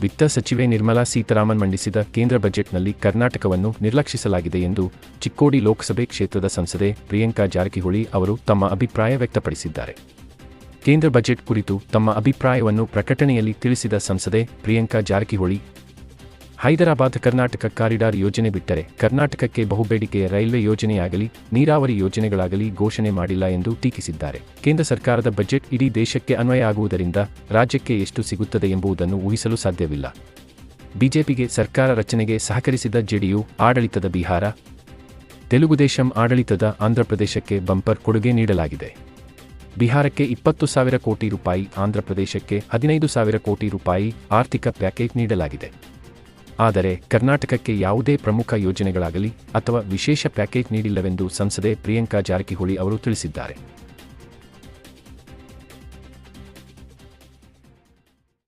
ವಿತ್ತ ಸಚಿವೆ ನಿರ್ಮಲಾ ಸೀತಾರಾಮನ್ ಮಂಡಿಸಿದ ಕೇಂದ್ರ ಬಜೆಟ್ನಲ್ಲಿ ಕರ್ನಾಟಕವನ್ನು ನಿರ್ಲಕ್ಷಿಸಲಾಗಿದೆ ಎಂದು ಚಿಕ್ಕೋಡಿ ಲೋಕಸಭೆ ಕ್ಷೇತ್ರದ ಸಂಸದೆ ಪ್ರಿಯಾಂಕಾ ಜಾರಕಿಹೊಳಿ ಅವರು ತಮ್ಮ ಅಭಿಪ್ರಾಯ ವ್ಯಕ್ತಪಡಿಸಿದ್ದಾರೆ. ಕೇಂದ್ರ ಬಜೆಟ್ ಕುರಿತು ತಮ್ಮ ಅಭಿಪ್ರಾಯವನ್ನು ಪ್ರಕಟಣೆಯಲ್ಲಿ ತಿಳಿಸಿದ ಸಂಸದೆ ಪ್ರಿಯಾಂಕಾ ಜಾರಕಿಹೊಳಿ ಹೈದರಾಬಾದ್ ಕರ್ನಾಟಕ ಕಾರಿಡಾರ್ ಯೋಜನೆ ಬಿಟ್ಟರೆ ಕರ್ನಾಟಕಕ್ಕೆ ಬಹುಬೇಡಿಕೆಯ ರೈಲ್ವೆ ಯೋಜನೆಯಾಗಲಿ, ನೀರಾವರಿ ಯೋಜನೆಗಳಾಗಲಿ ಘೋಷಣೆ ಮಾಡಿಲ್ಲ ಎಂದು ಟೀಕಿಸಿದ್ದಾರೆ. ಕೇಂದ್ರ ಸರ್ಕಾರದ ಬಜೆಟ್ ಇಡೀ ದೇಶಕ್ಕೆ ಅನ್ವಯ ಆಗುವುದರಿಂದ ರಾಜ್ಯಕ್ಕೆ ಎಷ್ಟು ಸಿಗುತ್ತದೆ ಎಂಬುದನ್ನು ಊಹಿಸಲು ಸಾಧ್ಯವಿಲ್ಲ. ಬಿಜೆಪಿಗೆ ಸರ್ಕಾರ ರಚನೆಗೆ ಸಹಕರಿಸಿದ ಜೆಡಿಯು, ಆಡಳಿತದ ಬಿಹಾರ, ತೆಲುಗುದೇಶಂ ಆಡಳಿತದ ಆಂಧ್ರಪ್ರದೇಶಕ್ಕೆ ಬಂಪರ್ ಕೊಡುಗೆ ನೀಡಲಾಗಿದೆ. ಬಿಹಾರಕ್ಕೆ ಇಪ್ಪತ್ತು ಸಾವಿರ ಕೋಟಿ ರೂಪಾಯಿ, ಆಂಧ್ರಪ್ರದೇಶಕ್ಕೆ ಹದಿನೈದು ಸಾವಿರ ಕೋಟಿ ರೂಪಾಯಿ ಆರ್ಥಿಕ ಪ್ಯಾಕೇಜ್ ನೀಡಲಾಗಿದೆ. ಆದರೆ ಕರ್ನಾಟಕಕ್ಕೆ ಯಾವುದೇ ಪ್ರಮುಖ ಯೋಜನೆಗಳಾಗಲಿ ಅಥವಾ ವಿಶೇಷ ಪ್ಯಾಕೇಜ್ ನೀಡಿಲ್ಲವೆಂದು ಸಂಸದೆ ಪ್ರಿಯಾಂಕಾ ಜಾರಕಿಹೊಳಿ ಅವರು ತಿಳಿಸಿದ್ದಾರೆ.